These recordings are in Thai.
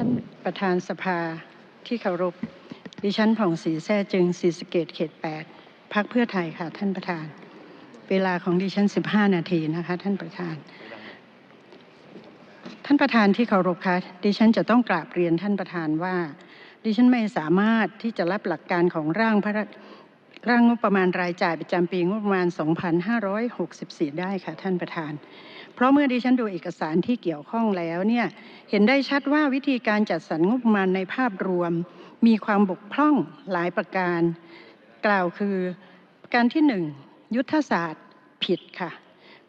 ท่านประธานสภาที่เคารพ ดิฉันผ่องศรีแท้จึงศรีสะเกตเขต 8พักเพื่อไทยค่ะ ท่านประธาน เวลาของดิฉัน 15 นาทีนะคะ ท่านประธาน ท่านประธานที่เคารพคะดิฉันจะต้องกราบเรียนท่านประธานว่า ดิฉันไม่สามารถที่จะรับหลักการของร่างพระ ร่างงบประมาณรายจ่ายประจำปีงบประมาณ 2564 ได้ค่ะ ท่านประธาน เพราะเมื่อดิฉันดูเอกสารที่เกี่ยวข้องแล้วเนี่ยเห็นได้ชัดว่าวิธีการจัดสรรงบประมาณในภาพรวม มีความบกพร่องหลายประการ กล่าวคือประการที่หนึ่งยุทธศาสตร์ผิดค่ะ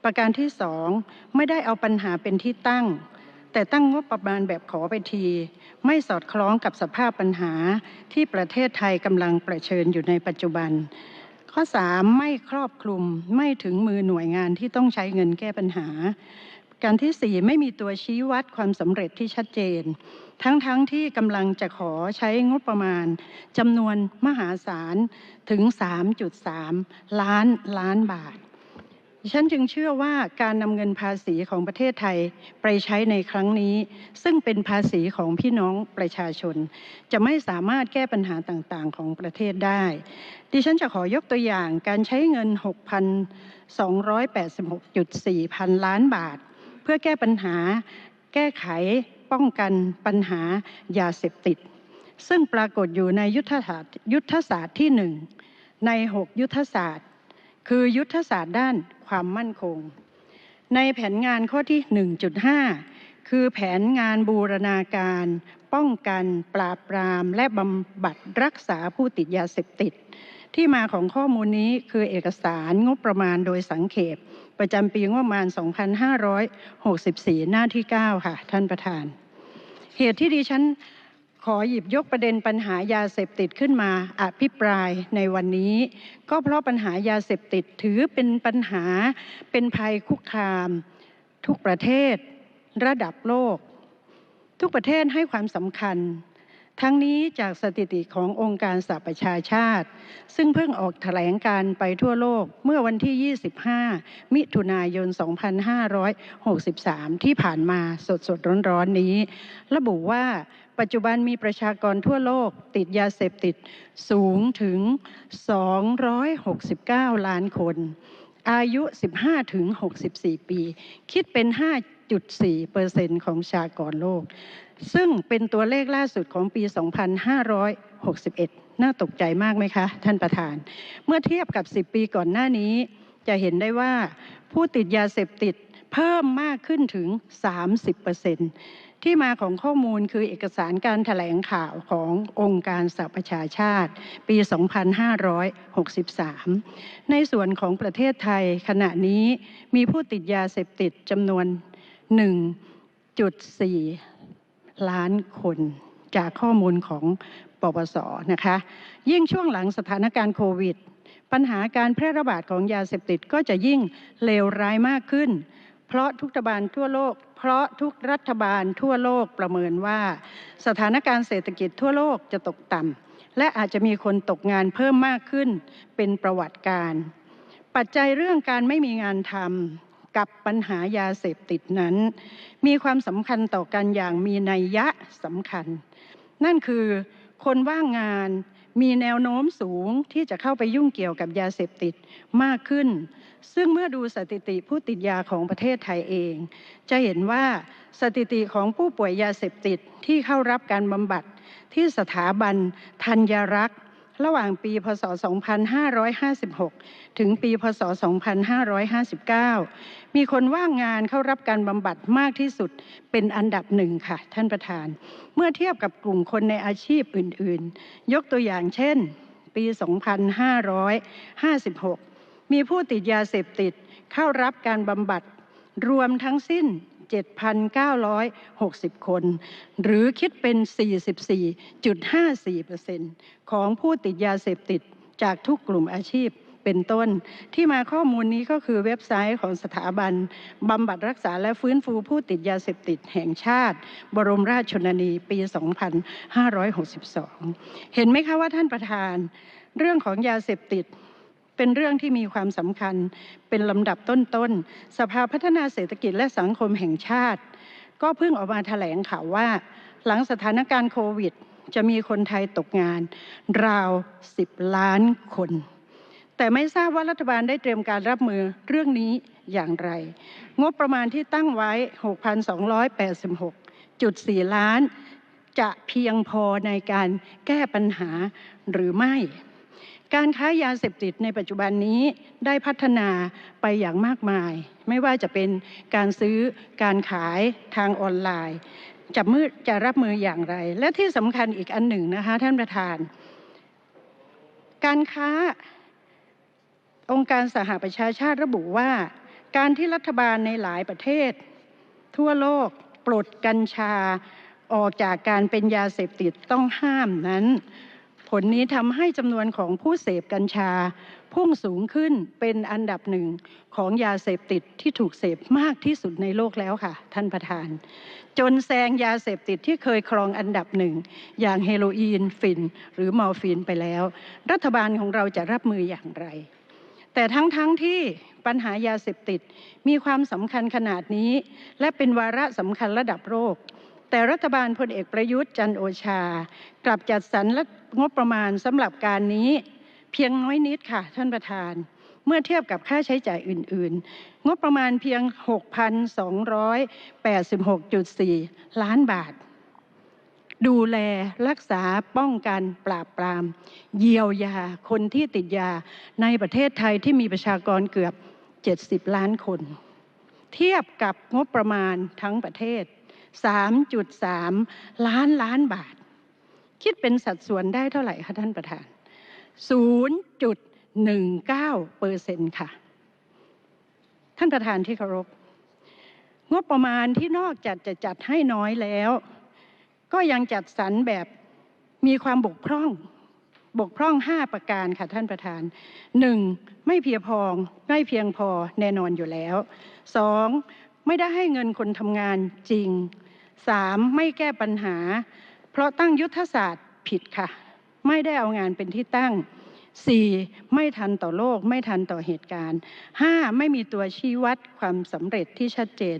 ประการที่สองไม่ได้เอาปัญหาเป็นที่ตั้ง แต่ตั้งงบประมาณแบบขอไปที ไม่สอดคล้องกับสภาพปัญหาที่ประเทศไทยกำลังประชิญอยู่ในปัจจุบัน ข้อ 3 ไม่ครอบคลุมไม่ถึงมือหน่วยงานที่ต้องใช้เงินแก้ปัญหา การที่ 4 ไม่มีตัวชี้วัดความสำเร็จที่ชัดเจน ทั้งๆทที่กำลังจะขอใช้งบประมาณจำนวนมหาศาลถึง 3.3 ล้านล้านบาท ฉันจึงเชื่อว่าการนำเงินภาษีของประเทศไทยไปใช้ในครั้งนี้ ซึ่งเป็นภาษีของพี่น้องประชาชน จะไม่สามารถแก้ปัญหาต่างๆ ของประเทศได้ ดิฉันจะขอยกตัวอย่างการใช้เงิน 6,286.4 พันล้านบาท เพื่อแก้ปัญหาแก้ไขป้องกันปัญหายาเสพติด ซึ่งปรากฏอยู่ในยุทธศาสตร์ยุทธศาสตร์ที่หนึ่งใน 6 ยุทธศาสตร์ คือยุทธศาสตร์ด้าน ความมั่นคง ในแผนงานข้อที่ 1.5 คือแผนงานบูรณาการ ป้องกันปราบปรามและบำบัดรักษาผู้ติดยาเสพติด ที่มาของข้อมูลนี้คือเอกสารงบประมาณโดยสังเขปประจำปีงบประมาณ 2564 หน้าที่ 9 ค่ะ ท่านประธาน เหตุที่ดิฉัน ขอหยิบยกประเด็นปัญหายาเสพติดขึ้นมาอภิปรายในวันนี้ ก็เพราะปัญหายาเสพติดถือเป็นปัญหาเป็นภัยคุกคาม ทุกประเทศ ระดับโลก ทุกประเทศให้ความสำคัญ ทั้งนี้จากสถิติขององค์การสหประชาชาติ ซึ่งเพิ่งออกแถลงการไปทั่วโลกเมื่อวันที่ 25 มิถุนายน 2563 ที่ผ่านมาสดสดร้อนๆนี้ ระบุว่า ปัจจุบันมีประชากรทั่วโลกติดยาเสพติดสูงถึง 269 ล้านคน อายุ 15 ถึง 64 ปี คิดเป็น 5.4เปอร์เซ็นต์ของประชากรโลก ซึ่งเป็นตัวเลขล่าสุดของปี 2561 น่าตกใจมากไหมคะ ท่านประธาน เมื่อเทียบกับ 10 ปีก่อนหน้านี้ จะเห็นได้ว่าผู้ติดยาเสพติด เพิ่มมากขึ้นถึง 30เปอร์เซ็นต์ที่มาของข้อมูลคือเอกสารการถแถลงข่าวขององค์การสหประชาชาติ ปี 2563 ในส่วนของประเทศไทยขณะนี้มีผู้ติดยาเสพติดจำนวน 1.4 ล้านคนจากข้อมูลของปปสนะคะ ยิ่งช่วงหลังสถานการณ์โควิด ปัญหาการแพร่ระบาดของยาเสพติดก็จะยิ่งเลวร้ายมากขึ้น เพราะทุกรัฐบาลทั่วโลกเพราะทุกรัฐบาลทั่วโลกประเมินว่าสถานการณ์เศรษฐกิจทั่วโลกจะตกต่ำและอาจจะมีคนตกงานเพิ่มมากขึ้นเป็นประวัติการ ปัจจัยเรื่องการไม่มีงานทำกับปัญหายาเสพติดนั้น มีความสำคัญต่อกันอย่างมีนัยยะสำคัญ นั่นคือคนว่างงาน มีแนวโน้มสูงที่จะเข้าไปยุ่งเกี่ยวกับยาเสพติดมากขึ้น ซึ่งเมื่อดูสถิติผู้ติดยาของประเทศไทยเอง จะเห็นว่าสถิติของผู้ป่วยยาเสพติดที่เข้ารับการบำบัดที่สถาบันธัญรักษ์ ระหว่างปีพศ 2556 ถึงปีพศ 2559 มีคนว่างงานเข้ารับการบำบัดมากที่สุดเป็นอันดับหนึ่งค่ะ ท่านประธาน เมื่อเทียบกับกลุ่มคนในอาชีพอื่นๆ ยกตัวอย่างเช่น ปี 2556 มีผู้ติดยาเสพติดเข้ารับการบำบัดรวมทั้งสิ้น 7,960 คน หรือคิดเป็น 44.54%ของผู้ติดยาเสพติดจากทุกกลุ่มอาชีพเป็นต้น ที่มาข้อมูลนี้ก็คือเว็บไซต์ของสถาบันบำบัดรักษาและฟื้นฟูผู้ติดยาเสพติดแห่งชาติ บรมราชชนนีปี 2562 เห็นไหมคะว่าท่านประธาน เรื่องของยาเสพติด เป็นเรื่องที่มีความสำคัญเป็นลำดับต้นๆ สภาพัฒนาเศรษฐกิจและสังคมแห่งชาติ ก็เพิ่งออกมาแถลงข่าวว่า หลังสถานการณ์โควิด จะมีคนไทยตกงาน ราว 10 ล้านคน แต่ไม่ทราบว่ารัฐบาลได้เตรียมการรับมือเรื่องนี้อย่างไร งบประมาณที่ตั้งไว้ 6,286.4 ล้าน จะเพียงพอในการแก้ปัญหาหรือไม่ การค้ายาเสพติดในปัจจุบันนี้ได้พัฒนาไปอย่างมากมาย ไม่ว่าจะเป็นการซื้อการขายทางออนไลน์ จะมืดจะรับมืออย่างไร และที่สำคัญอีกอันหนึ่งนะคะท่านประธาน การค้าองค์การสหประชาชาติระบุว่า การที่รัฐบาลในหลายประเทศ ทั่วโลกปลดกัญชาออกจากการเป็นยาเสพติดต้องห้ามนั้น ผลนี้ทำให้จำนวนของผู้เสพกัญชา พุ่งสูงขึ้นเป็นอันดับหนึ่งของยาเสพติดที่ถูกเสพมากที่สุดในโลกแล้วค่ะ ท่านประธาน จนแซงยาเสพติดที่เคยครองอันดับหนึ่งอย่างเฮโรอีนฟิน หรือมอร์ฟีนไปแล้ว รัฐบาลของเราจะรับมืออย่างไร แต่ทั้งๆทที่ปัญหายาเสพติดมีความสำคัญขนาดนี้ และเป็นวาระสำคัญระดับโลก แต่รัฐบาลพลเอกประยุทธ์จันโอชากลับจัดสรรงบประมาณสำหรับการนี้เพียงน้อยนิดค่ะท่านประธาน เมื่อเทียบกับค่าใช้จ่ายอื่น ๆ งบประมาณเพียง 6,286.4 ล้านบาท ดูแลรักษาป้องกันปราบปราม เยียวยาคนที่ติดยาในประเทศไทยที่มีประชากรเกือบ 70 ล้านคน เทียบกับงบประมาณทั้งประเทศ 3.3 ล้านล้านบาท คิดเป็นสัดส่วนได้เท่าไหร่คะท่านประธาน 0.19เปอร์เซ็นต์ค่ะ ท่านประธานที่เคารพ งบประมาณที่นอกจากจะจัดให้น้อยแล้ว ก็ยังจัดสรรแบบมีความบกพร่องบกพร่อง 5 ประการค่ะท่านประธาน 1. ไม่เพียงพอไม่เพียงพอแน่นอนอยู่แล้ว 2. ไม่ได้ให้เงินคนทำงานจริง สามไม่แก้ปัญหา เพราะตั้งยุทธศาสตร์ผิดค่ะ ไม่ได้เอางานเป็นที่ตั้งสี่ไม่ทันต่อโลก ไม่ทันต่อเหตุการณ์ห้าไม่มีตัวชี้วัดความสำเร็จที่ชัดเจน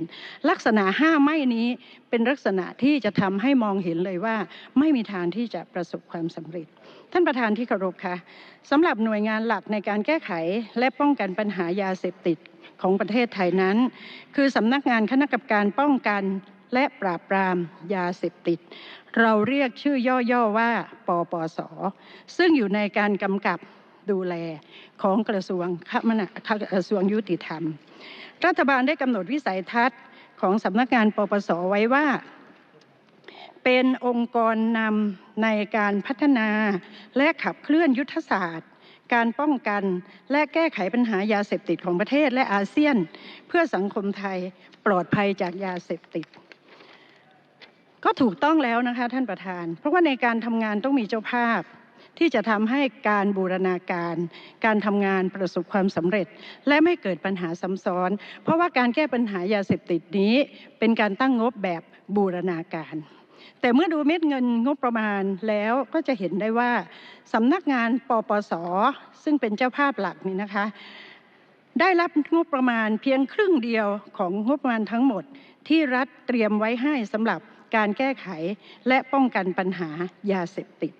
ลักษณะห้าไม่นี้เป็นลักษณะที่จะทำให้มองเห็นเลยว่า ไม่มีทางที่จะประสบความสำเร็จ ท่านประธานที่เคารพค่ะสำหรับหน่วยงานหลักในการแก้ไขและป้องกันปัญหายาเสพติดของประเทศไทยนั้น คือสำนักงานคณะกรรมการป้องกัน และปราบปรามยาเสพติด เราเรียกชื่อย่อๆว่าปปส ซึ่งอยู่ในการกำกับดูแลของกระทรวงคมนากระทรวงยุติธรรม รัฐบาลได้กำหนดวิสัยทัศน์ของสำนักงานปปสไว้ว่า เป็นองค์กรนำในการพัฒนาและขับเคลื่อนยุทธศาสตร์ การป้องกันและแก้ไขปัญหายาเสพติดของประเทศและอาเซียน เพื่อสังคมไทยปลอดภัยจากยาเสพติด ก็ถูกต้องแล้วนะคะท่านประธาน เพราะว่าในการทำงานต้องมีเจ้าภาพ ที่จะทำให้การบูรณาการ การทำงานประสบความสำเร็จ และไม่เกิดปัญหาซ้ำซ้อน เพราะว่าการแก้ปัญหายาเสพติดนี้ เป็นการตั้งงบแบบบูรณาการแต่เมื่อดูเม็ดเงินงบประมาณแล้วก็จะเห็นได้ว่าสำนักงานปปส ซึ่งเป็นเจ้าภาพหลักนี่นะคะ ได้รับงบประมาณเพียงครึ่งเดียวของงบประมาณทั้งหมดที่รัฐเตรียมไว้ให้สำหรับ การแก้ไขและป้องกันปัญหายาเสพติด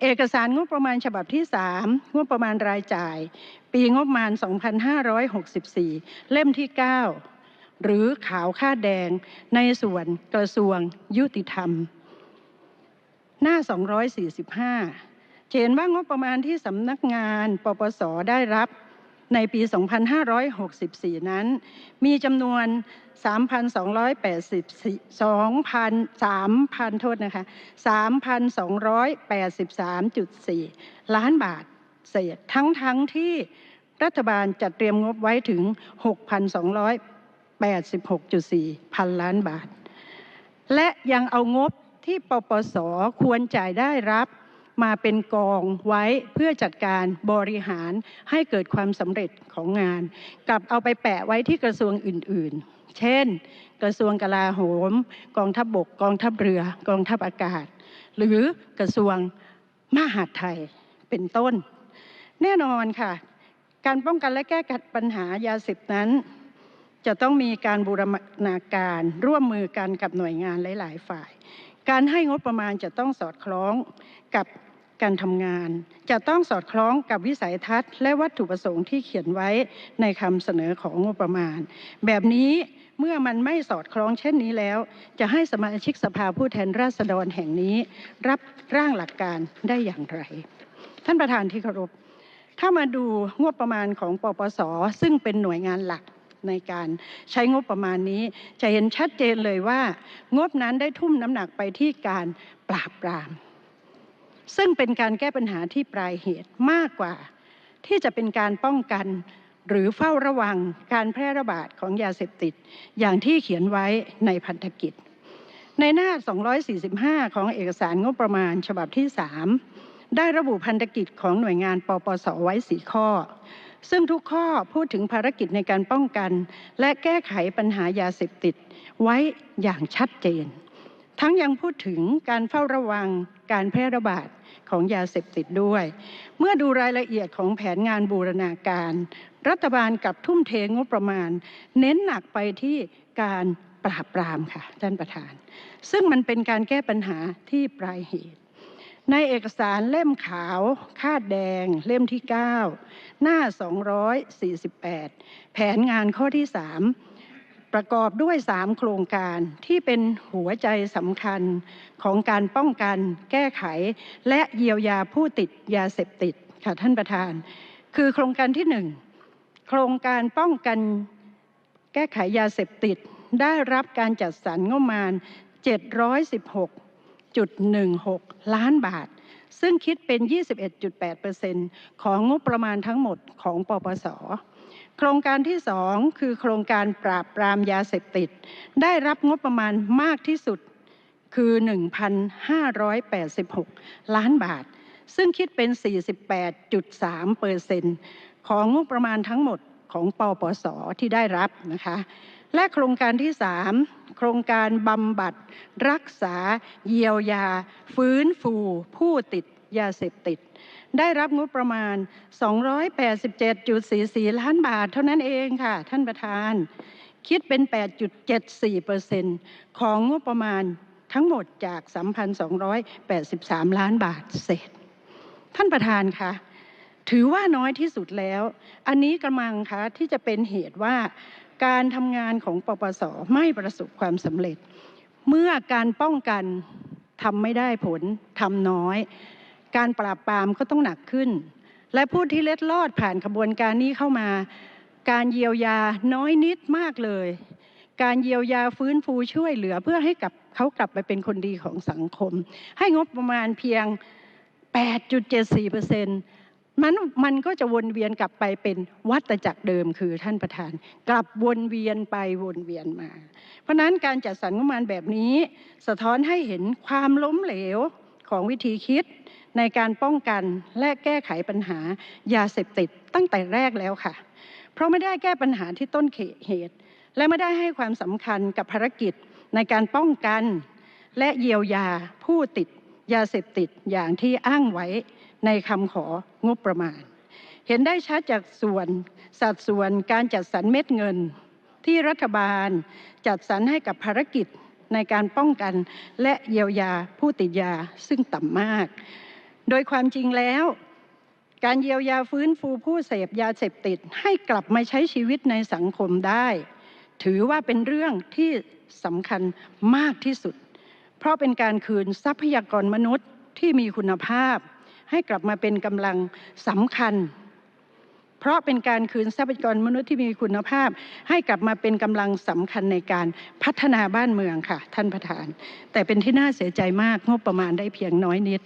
เอกสารงบประมาณฉบับที่ 3 งบประมาณรายจ่าย ปีงบประมาณ 2564 เล่มที่ 9 หรือขาวค่าแดงในส่วนกระทรวงยุติธรรม หน้า 245เห็นว่างบประมาณที่สำนักงานปปสได้รับ ในปี 2564 นั้น มีจำนวน 3,282,000 3,000 โทษนะคะ 3,283.4 ล้านบาทเศษทั้งทั้งที่รัฐบาลจัดเตรียมงบไว้ถึง 6,286.4 พันล้านบาท และยังเอางบที่ปปสควรจ่ายได้รับ มาเป็นกองไว้เพื่อจัดการบริหารให้เกิดความสำเร็จของงาน กลับเอาไปแปะไว้ที่กระทรวงอื่น ๆ เช่น กระทรวงกลาโหม กองทัพบบก กองทัพเรือ กองทัพอากาศ หรือกระทรวงมหาดไทยเป็นต้น แน่นอนค่ะ การป้องกันและแก้ปัญหายาเสพนั้น จะต้องมีการบูรณาการร่วมมือกันกับหน่วยงานหลาย ๆ ฝ่ายการให้งบประมาณจะต้องสอดคล้องกับ การทำงาน จะต้องสอดคล้องกับวิสัยทัศน์ และวัตถุประสงค์ที่เขียนไว้ในคำเสนอของงบประมาณ แบบนี้เมื่อมันไม่สอดคล้องเช่นนี้แล้ว จะให้สมาชิกสภาผู้แทนราษฎรแห่งนี้รับร่างหลักการได้อย่างไร ท่านประธานที่เคารพถ้ามาดูงบประมาณของปปส ซึ่งเป็นหน่วยงานหลักในการใช้งบประมาณนี้ จะเห็นชัดเจนเลยว่า งบนั้นได้ทุ่มน้ำหนักไปที่การปราบปราม ซึ่งเป็นการแก้ปัญหาที่ปลายเหตุมากกว่า ที่จะเป็นการป้องกันหรือเฝ้าระวังการแพร่ระบาดของยาเสพติด อย่างที่เขียนไว้ในพันธกิจ ในหน้า 245 ของเอกสารงบประมาณฉบับที่ 3 ได้ระบุพันธกิจของหน่วยงานปปสไว้4ข้อ ซึ่งทุกข้อพูดถึงภารกิจในการป้องกัน และแก้ไขปัญหายาเสพติดไว้อย่างชัดเจน ทั้งยังพูดถึงการเฝ้าระวังการแพร่ระบาดของยาเสพติดด้วย เมื่อดูรายละเอียดของแผนงานบูรณาการ รัฐบาลกับทุ่มเทงบประมาณ เน้นหนักไปที่การปราบปรามค่ะท่านประธาน ซึ่งมันเป็นการแก้ปัญหาที่ปลายเหตุ ในเอกสารเล่มขาว คาดแดง เล่มที่ 9 หน้า 248 แผนงานข้อที่ 3 ประกอบด้วย3โครงการที่เป็นหัวใจสำคัญของการป้องกันแก้ไข และเยียวยาผู้ติดยาเสพติดค่ะท่านประธาน คือโครงการที่ 1 โครงการป้องกันแก้ไขยาเสพติดได้รับการจัดสรรงบประมาณ 716.16 ล้านบาท ซึ่งคิดเป็น 21.8%ของงบประมาณทั้งหมดของปปสโครงการที่ 2 คือโครงการปราบปรามยาเสพติด ได้รับงบประมาณมากที่สุดคือ 1,586 ล้านบาท ซึ่งคิดเป็น 48.3%ของงบประมาณทั้งหมดของปปสที่ได้รับนะคะ และโครงการที่ 3 โครงการบำบัด รักษา เยียวยา ฟื้นฟู ผู้ติดยาเสพติด ได้รับงบประมาณ 287.44 ล้านบาท เท่านั้นเองค่ะ ท่านประธาน คิดเป็น 8.74%ของงบประมาณทั้งหมดจาก 3,283 ล้านบาทเศษ ท่านประธานคะถือว่าน้อยที่สุดแล้ว อันนี้กำลังคะที่จะเป็นเหตุว่า การทำงานของปปสไม่ประสบความสำเร็จ เมื่อการป้องกันทำไม่ได้ผลทำน้อย การปราบปรามก็ต้องหนักขึ้น และผู้ที่เล็ดลอดผ่านขบวนการนี้เข้ามา การเยียวยาน้อยนิดมากเลย การเยียวยาฟื้นฟูช่วยเหลือเพื่อให้กับเขากลับไปเป็นคนดีของสังคม ให้งบประมาณเพียง 8.74% มันมันก็จะวนเวียนกลับไปเป็นวัตจักรเดิมคือท่านประธาน กลับวนเวียนไปวนเวียนมา เพราะนั้นการจัดสรรงบประมาณแบบนี้ สะท้อนให้เห็นความล้มเหลวของวิธีคิด ในการป้องกันและแก้ไขปัญหายาเสพติดตั้งแต่แรกแล้วค่ะ เพราะไม่ได้แก้ปัญหาที่ต้นเหตุ และไม่ได้ให้ความสำคัญกับภารกิจในการป้องกัน และเยียวยาผู้ติดยาเสพติดอย่างที่อ้างไว้ ในคำของบประมาณ เห็นได้ชัดจากส่วนสัดส่วนการจัดสรรเม็ดเงิน ที่รัฐบาลจัดสรรให้กับภารกิจในการป้องกันและเยียวยาผู้ติดยาซึ่งต่ำมาก โดยความจริงแล้ว การเยียวยาฟื้นฟูผู้เสพยาเสพติดให้กลับมาใช้ชีวิตในสังคมได้ ถือว่าเป็นเรื่องที่สำคัญมากที่สุด เพราะเป็นการคืนทรัพยากรมนุษย์ที่มีคุณภาพ ให้กลับมาเป็นกำลังสำคัญ เพราะเป็นการคืนทรัพยากรมนุษย์ที่มีคุณภาพ ให้กลับมาเป็นกำลังสำคัญในการพัฒนาบ้านเมืองค่ะ ท่านประธาน แต่เป็นที่น่าเสียใจมากงบประมาณได้เพียงน้อยนิด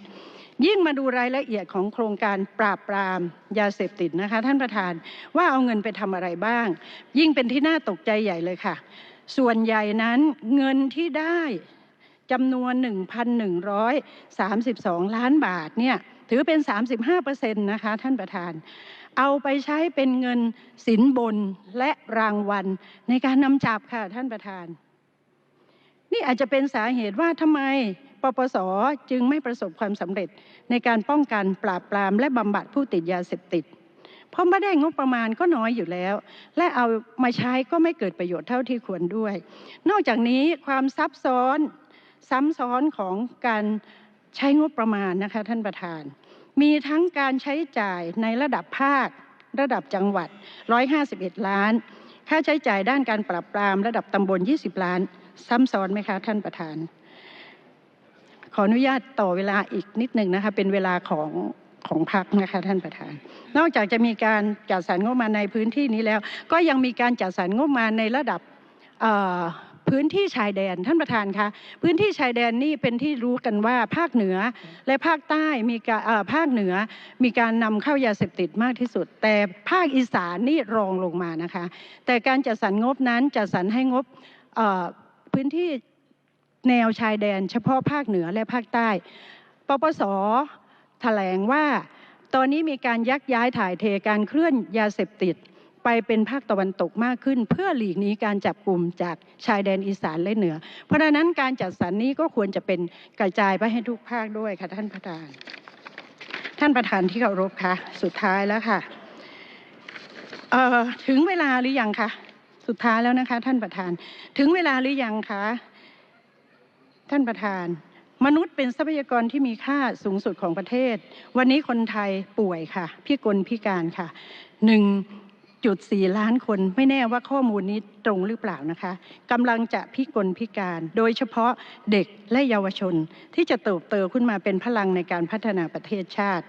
ยิ่งมาดูรายละเอียดของโครงการปราบปรามยาเสพติดนะคะ ท่านประธานว่าเอาเงินไปทำอะไรบ้าง ยิ่งเป็นที่น่าตกใจใหญ่เลยค่ะ ส่วนใหญ่นั้นเงินที่ได้จำนวน 1,132 ล้านบาทเนี่ย ถือเป็น35%นะคะท่านประธาน เอาไปใช้เป็นเงินสินบนและรางวัลในการนำจับค่ะท่านประธาน นี่อาจจะเป็นสาเหตุว่าทำไมปปสจึงไม่ประสบความสำเร็จในการป้องกันปราบปรามและบำบัดผู้ติดยาเสพติด เพราะไม่ได้งบประมาณก็น้อยอยู่แล้ว และเอามาใช้ก็ไม่เกิดประโยชน์เท่าที่ควรด้วย นอกจากนี้ความซับซ้อนซ้ำซ้อนของการ ใช้งบประมาณนะคะท่านประธาน มีทั้งการใช้จ่ายในระดับภาค ระดับจังหวัด 151 ล้าน ค่าใช้จ่ายด้านการปราบปรามระดับตำบล 20 ล้าน ซ้ำซ้อนไหมคะท่านประธาน ขออนุญาตต่อเวลาอีกนิดหนึ่งนะคะเป็นเวลาของของพักนะคะท่านประธาน นอกจากจะมีการจัดสรรงบประมาณในพื้นที่นี้แล้ว ก็ยังมีการจัดสรรงบประมาณในระดับ พื้นที่ชายแดนท่านประธานคะพื้นที่ชายแดนนี่เป็นที่รู้กันว่าภาคเหนือและภาคใต้มีการภาคเหนือมีการนำเข้ายาเสพติดมากที่สุด แต่ภาคอีสานนี่รองลงมานะคะ แต่การจัดสรรงบนั้นจัดสรรให้งบพื้นที่แนวชายแดน เฉพาะภาคเหนือและภาคใต้ปปสแถลงว่าตอนนี้มีการยักย้ายถ่ายเทการเคลื่อนยาเสพติด ไปเป็นภาคตะวันตกมากขึ้น เพื่อหลีกหนีการจับกลุ่มจากชายแดนอีสานและเหนือ เพราะฉะนั้นการจัดสรรนี้ก็ควรจะเป็นกระจายไปให้ทุกภาคด้วยค่ะท่านประธาน ท่านประธานที่เคารพคะสุดท้ายแล้วค่ะเอ่อถึงเวลาหรือยังคะสุดท้ายแล้วนะคะ ท่านประธานถึงเวลาหรือยังคะท่านประธาน มนุษย์เป็นทรัพยากรที่มีค่าสูงสุดของประเทศ วันนี้คนไทยป่วยค่ะ พิกลพิการค่ะหนึ่ง 1.4ล้านคน ไม่แน่ว่าข้อมูลนี้ตรงหรือเปล่านะคะกำลังจะพิกลพิการ โดยเฉพาะเด็กและเยาวชน ที่จะเติบโตขึ้นมาเป็นพลังในการพัฒนาประเทศชาติ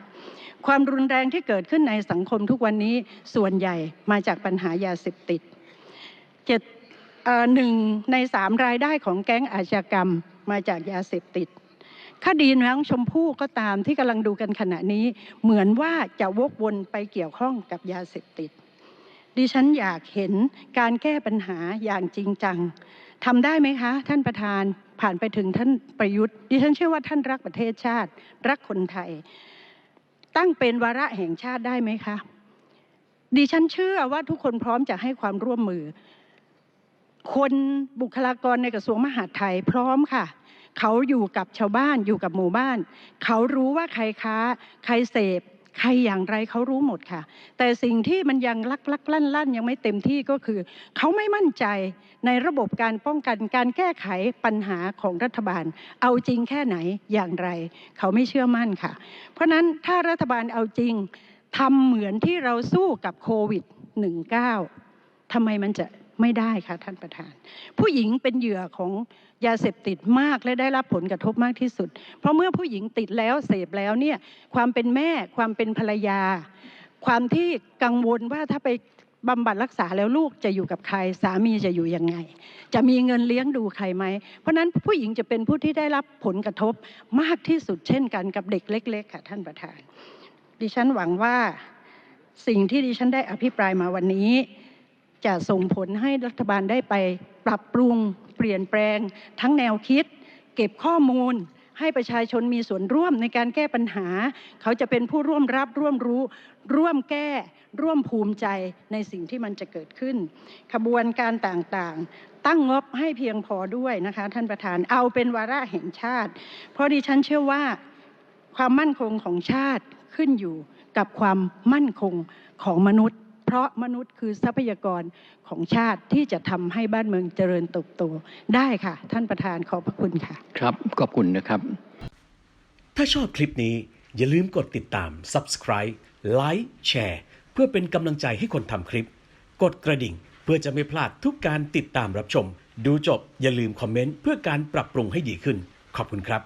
ความรุนแรงที่เกิดขึ้นในสังคมทุกวันนี้ส่วนใหญ่มาจากปัญหายาเสพติดเจ็ดหนึ่งในสามรายได้ของแก๊งอาชญากรรมมาจากยาเสพติดคดีน้องชมพู่ก็ตามที่กำลังดูกันขณะนี้ เหมือนว่าจะวกวนไปเกี่ยวข้องกับยาเสพติด ดิฉันอยากเห็นการแก้ปัญหาอย่างจริงจังทำได้ไหมคะ ท่านประธานผ่านไปถึงท่านประยุทธ์ ดิฉันเชื่อว่าท่านรักประเทศชาติ รักคนไทย ตั้งเป็นวาระแห่งชาติได้ไหมคะดิฉันเชื่อว่าทุกคนพร้อมจะให้ความร่วมมือ คนบุคลากรในกระทรวงมหาดไทยพร้อมค่ะ เขาอยู่กับชาวบ้านอยู่กับหมู่บ้าน เขารู้ว่าใครค้า ใครเสพ ใครอย่างไรเขารู้หมดค่ะ แต่สิ่งที่มันยังลักลักลั่นลั่นยังไม่เต็มที่ก็คือ เขาไม่มั่นใจในระบบการป้องกันการแก้ไขปัญหาของรัฐบาล เอาจริงแค่ไหนอย่างไร เขาไม่เชื่อมั่นค่ะ เพราะนั้นถ้ารัฐบาลเอาจริงทำเหมือนที่เราสู้กับโควิด -19 ทำไมมันจะ ไม่ได้คะท่านประธาน ผู้หญิงเป็นเหยื่อของยาเสพติดมากและได้รับผลกระทบมากที่สุด เพราะเมื่อผู้หญิงติดแล้วเสพแล้วเนี่ยความเป็นแม่ความเป็นภรรยา ความที่กังวลว่าถ้าไปบำบัดรักษาแล้วลูกจะอยู่กับใคร สามีจะอยู่ยังไง จะมีเงินเลี้ยงดูใครไหม เพราะนั้นผู้หญิงจะเป็นผู้ที่ได้รับผลกระทบมากที่สุดเช่นกันกับเด็กเล็ก ๆ ค่ะท่านประธาน ดิฉันหวังว่าสิ่งที่ดิฉันได้อภิปรายมาวันนี้ จะส่งผลให้รัฐบาลได้ไปปรับปรุงเปลี่ยนแปลง ทั้งแนวคิด เก็บข้อมูล ให้ประชาชนมีส่วนร่วมในการแก้ปัญหา เขาจะเป็นผู้ร่วมรับร่วมรู้ ร่วมแก้ ร่วมภูมิใจในสิ่งที่มันจะเกิดขึ้น ขบวนการต่างๆ ตั้งงบให้เพียงพอด้วยนะคะ ท่านประธานเอาเป็นวาระแห่งชาติ เพราะดิฉันเชื่อว่าความมั่นคงของชาติขึ้นอยู่กับความมั่นคงของมนุษย์ เพราะมนุษย์คือทรัพยากรของชาติที่จะทำให้บ้านเมืองเจริญเติบโตได้ค่ะ ท่านประธานขอบพระคุณค่ะ ครับขอบคุณนะครับ ถ้าชอบคลิปนี้อย่าลืมกดติดตาม Subscribe Like แชร์เพื่อเป็นกำลังใจให้คนทำคลิป กดกระดิ่งเพื่อจะไม่พลาดทุกการติดตามรับชม ดูจบอย่าลืมคอมเมนต์เพื่อการปรับปรุงให้ดีขึ้น ขอบคุณครับ